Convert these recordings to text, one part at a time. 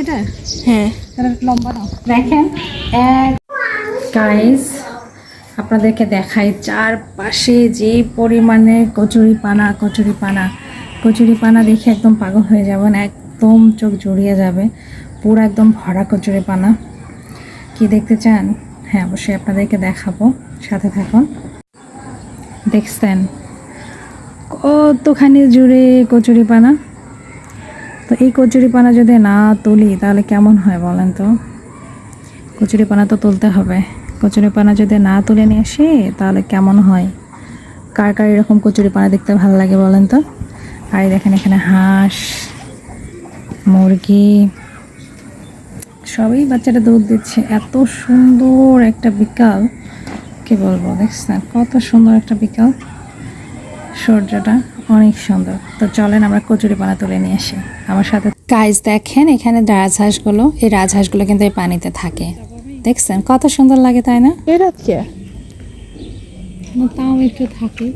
এটা? হ্যাঁ। লম্বা দেখেন এক গাইস আপনাদেরকে দেখাই চারপাশে যে পরিমাণে কচুরি পানা কচুরি পানা কচুরি পানা দেখে একদম পাগল হয়ে যাবেন একদম চোখ জড়িয়ে যাবে। পুরো একদম ভরা কচুরি পানা কি দেখতে চান? হ্যাঁ অবশ্যই আপনাদেরকে দেখাবো। সাথে থাকুন। দেখছেন? কতখানি জুড়ে কচুরি পানা তো এই কচুরি পানা যদি না তুলি, তাহলে কেমন হয় বলেন তো? কচুরি পানা তো তুলতে হবে। কচুরি পানা যদি না তুলে নিয়ে আসি, তাহলে কেমন হয়? কার কার এরকম কচুরি পানা দেখতে ভালো লাগে বলেন তো? আর দেখেন এখানে হাঁস, মুরগি, সবই বাচ্চাটা দুধ দিচ্ছে। এত সুন্দর একটা বিকাল। কি বলব, দেখছেন? কত সুন্দর একটা বিকাল। সূর্যটা। অনেক সুন্দর। তো চলেন আমরা কচুরি পানা তুলে নিয়ে আসি। আমার সাথে গাইজ দেখেন এখানে রাজহাঁসগুলো এই রাজহাঁসগুলো কিন্তু এই পানিতে থাকে। দেখছেন? কত সুন্দর লাগে তাই না? এটা কে তাও একটু থাকে।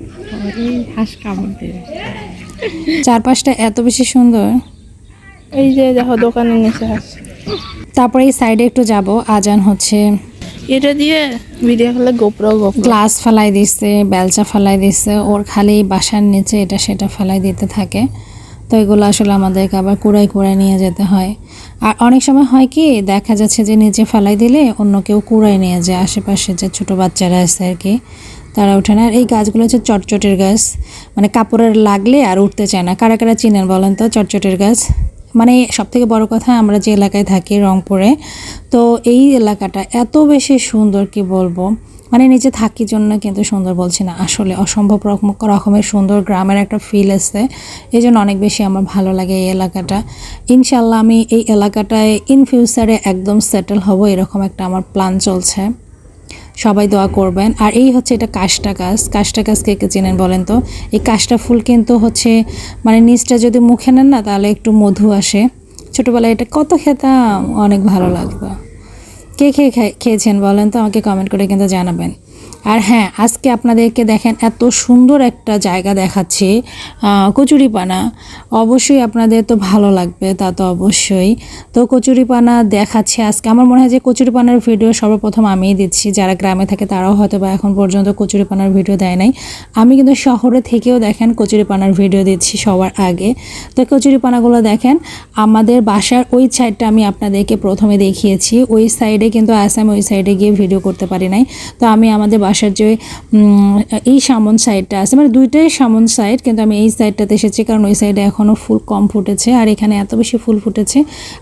এই হাঁস কামড় দেবে চারপাশটা এত বেশি সুন্দর। এই যে দেখো দোকানে নিচে হাস। তারপরে এই সাইডে একটু যাব। আজান হচ্ছে। এটা দিয়ে ভিডিও করলে গোপ্র গ্লাস ফেলাই দিচ্ছে বেলচা ফেলাই দিচ্ছে ওর খালি বাসার নিচে এটা সেটা ফেলাই দিতে থাকে। তো এগুলো আসলে আমাদেরকে আবার কুড়াই কুড়াই নিয়ে যেতে হয়। আর অনেক সময় হয় কি, দেখা যাচ্ছে যে নিচে ফেলাই দিলে অন্য কেউ কুড়াই নিয়ে যায় আশেপাশে যে ছোটো বাচ্চারা আছে আর কি। তারা ওঠে না। আর এই গাছগুলো হচ্ছে চটচটের গাছ। মানে কাপড়ের লাগলে আর উঠতে চায় না। কারা কারা চিনেন বলেন তো? চটচটের গাছ। মানে সব থেকে বড় কথা, আমরা যে এলাকায় থাকি রংপুরে, তো এই এলাকাটা এত বেশি সুন্দর, কি বলব? মানে নিজে থাকি জন্য কিন্তু সুন্দর বলছি না। আসলে অসম্ভব রকম, রকমের সুন্দর গ্রামের একটা ফিল আছে এই জন্য অনেক বেশি আমার ভালো লাগে এই এলাকাটা। ইনশাল্লাহ আমি এই এলাকাটায় ইন ফিউচারে একদম সেটেল হব, এরকম একটা আমার প্ল্যান চলছে। সবাই দোয়া করবেন। আর এই হচ্ছে এটা কাষ্টা গাছ। কাষ্টা গাছ কে কে চেনেন বলেন তো? এই কাষ্টা ফুল কিন্তু হচ্ছে মানে নিচটা যদি মুখে নেন না, তাহলে একটু মধু আসে। ছোটোবেলায় এটা কত খেতাম, অনেক ভালো লাগতো। কে খেয়ে খেয়েছেন বলেন তো? আমাকে কমেন্ট করে কিন্তু জানাবেন। আর হ্যাঁ আজকে আপনাদেরকে দেখেন এত সুন্দর একটা জায়গা দেখাচ্ছি কচুরিপানা। অবশ্যই আপনাদের তো ভালো লাগবে, তা তো অবশ্যই। তো কচুরিপানা দেখাচ্ছে আজকে। আমার মনে হয় যে কচুরিপানার ভিডিও সর্বপ্রথম আমিই দিচ্ছি। যারা গ্রামে থাকে তারাও হয়তো বা এখন পর্যন্ত কচুরিপানার ভিডিও দেয় নাই। আমি কিন্তু শহরে থেকেও দেখেন কচুরিপানার ভিডিও দিচ্ছি সবার আগে। তো কচুরিপানাগুলো দেখেন, আমাদের বাসার ওই সাইডটা আমি আপনাদেরকে প্রথমে দেখিয়েছি। ওই সাইডে কিন্তু আসাম ওই সাইডে গিয়ে ভিডিও করতে পারি নাই। তো আমি আমাদের বাসার যে এই সামন সাইডটা আছে মানে দুইটাই সামন সাইড কিন্তু আমি এই সাইডটাতে এসেছি, কারণ ওই সাইডে এখনও ফুল কম ফুটেছে, আর এখানে এত বেশি ফুল ফুটেছে,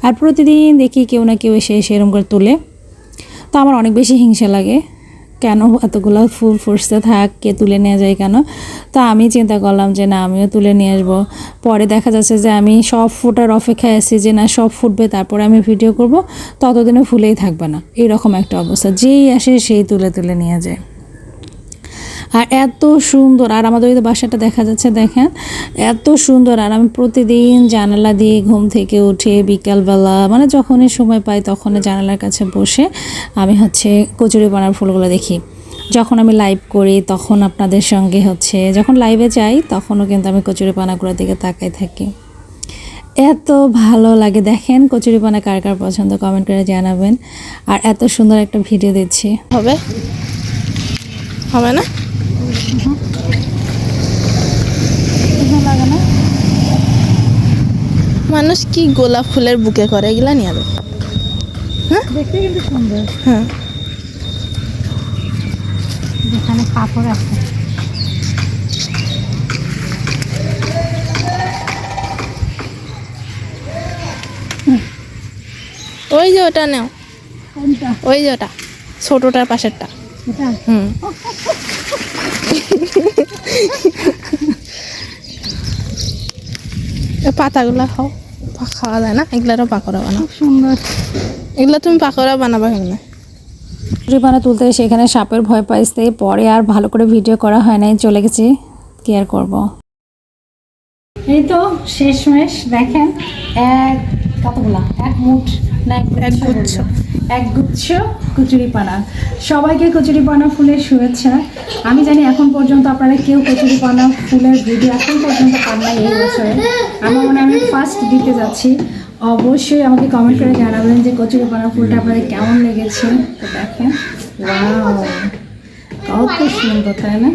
আর প্রতিদিন দেখি কেউ না কেউ এসে এসে এরকম করে তোলে। তো আমার অনেক বেশি হিংসা লাগে, কেন এতগুলো ফুল ফুটতে থাক, কে তুলে নিয়ে যায় কেন? তো আমি চিন্তা করলাম যে, না, আমিও তুলে নিয়ে আসব। পরে দেখা যাচ্ছে যে, আমি সব ফুটার অপেক্ষায় আছি যে, না, সব ফুটবে, তারপরে আমি ভিডিও করব, ততদিনে ফুলেই থাকবে না এইরকম একটা অবস্থা, যেই আসে সেই তুলে তুলে নিয়ে যায়। আর এত সুন্দর, আর আমাদের ওই বাসাটা দেখা যাচ্ছে, দেখেন? এত সুন্দর, আর আমি প্রতিদিন জানালা দিয়ে ঘুম থেকে উঠে বিকালবেলা মানে যখনই সময় পাই তখনই জানালার কাছে বসে আমি হচ্ছে কচুরি পানার ফুলগুলো দেখি। যখন আমি লাইভ করি তখন আপনাদের সঙ্গে হচ্ছে, যখন লাইভে যাই তখনও কিন্তু আমি কচুরি পানাগুলোর দিকে তাকাই থাকি। এত ভালো লাগে, দেখেন কচুরিপানা কার কার পছন্দ কমেন্ট করে জানাবেন। আর এত সুন্দর একটা ভিডিও দিচ্ছি। হবে? হবে না? মানুষ কি গোলাপ ফুলের বুকে করে এগুলা নিয়ে যাবে দেখতে কিন্তু সুন্দর। হ্যাঁ। যেখানে পাথর আছে। ওই যে ওটা নেও। ওই যে ওটা ছোটটার পাশেরটা। হুম। পাতাগুলা খাও। খাওয়া যায় না? এগুলারও পাকোড়া বানাও। সুন্দর। এগুলা তুমি পাকোড়া বানাবা কেমনে? কচুরিপানা তুলতে সেখানে সাপের ভয় পাইছে। পরে আর ভালো করে ভিডিও করা হয় নাই। চলে গেছি। কি আর করব? এই তো শেষমেশ দেখেন এক কতগুলা? এক মুঠ না এক গুচ্ছ। একগুচ্ছ কচুরিপানা। সবাইকে কচুরিপানা ফুলের শুভেচ্ছা। আমি জানি এখন পর্যন্ত আপনারা কেউ কচুরিপানা ফুলের ভিডিও এখন পর্যন্ত পান নাই এই বছরে। আমার মনে হয় আমি ফার্স্ট দিতে যাচ্ছি। অবশ্যই আমাকে কমেন্ট করে জানাবেন যে কচুরিপানা ফুলটা আপনাদের কেমন লেগেছে। তো দেখেন। কত সুন্দর তাই না?